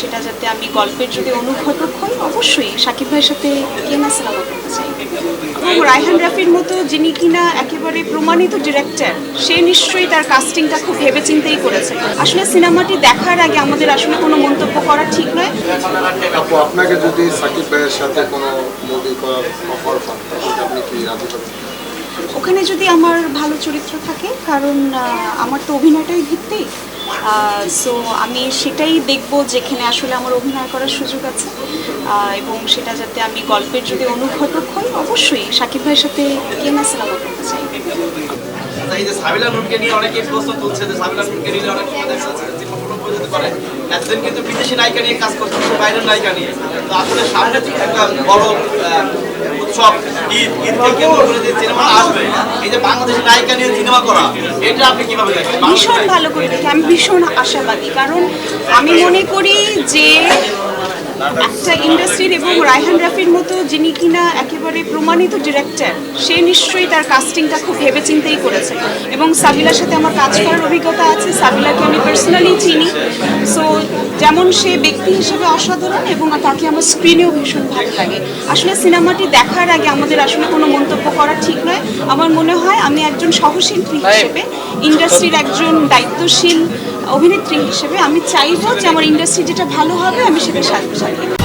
সেটা যাতে আমি গল্পের যদি অনুঘটক হই অবশ্যই সাকিব ভাইয়ের সাথে কে না সিনেমা করতে চাই। এবং রায়হান রাফির মতো যিনি কিনা একেবারে প্রমাণিত ডিরেক্টর সে নিশ্চয়ই তার কাস্টিংটা খুব ভেবেচিন্তেই করেছে। আসলে সিনেমাটি দেখার আগে আমাদের আসলে কোনো মন্তব্য করা ঠিক নয়। আপু আপনাকে যদি সাকিব ভাইয়ের সাথে কোনো মুভি করার অফার পান আপনি কি রাজি হবেন? ওখানে যদি আমার ভালো চরিত্র থাকে কারণ আমার তো অভিনয়টাই ভিত্তি সো আমি সেটাই দেখব যেখানে আসলে আমার অভিনয় করার সুযোগ আছে। এবং সেটা যাতে আমি গল্পের যদি অনুঘটক হই অবশ্যই সাকিব ভাইয়ের সাথে কে না সিনেমা করতে চাই। আচ্ছা, অনেক এতদিন কিন্তু বিদেশি নায়িকা নিয়ে কাজ করছে বাইরের নায়িকা নিয়ে। তো আসলে সামনে একটা বড় উৎসব ঈদ ঈদকে কেন্দ্র করে যে সিনেমা আসবে, এই যে বাংলাদেশের নায়িকা নিয়ে সিনেমা করা, এটা আপনি কীভাবে দেখেন? ভীষণ ভালো করে দেখি আমি ভীষণ আশাবাদী, কারণ আমি মনে করি যে একটা ইন্ডাস্ট্রির এবং রায়হান রাফির মতো যিনি কিনা একেবারে প্রমাণিত ডিরেক্টর সে নিশ্চয়ই তার কাস্টিংটা খুব ভেবেচিন্তেই করেছে। এবং সাবিলার সাথে আমার কাজ করার অভিজ্ঞতা আছে সাবিলাকে আমি পার্সোনালি চিনি। সো যেমন সে ব্যক্তি হিসেবে অসাধারণ এবং তাকে আমার স্ক্রিনেও ভীষণ ভালো লাগে। আসলে সিনেমাটি দেখার আগে আমাদের আসলে কোনো মন্তব্য করা ঠিক নয়। আমার মনে হয় আমি একজন সহশিল্পী হিসেবে ইন্ডাস্ট্রির একজন দায়িত্বশীল অভিনেত্রী হিসেবে আমি চাইব যে আমার ইন্ডাস্ট্রি যেটা ভালো হবে আমি সেটা সাথে সাথে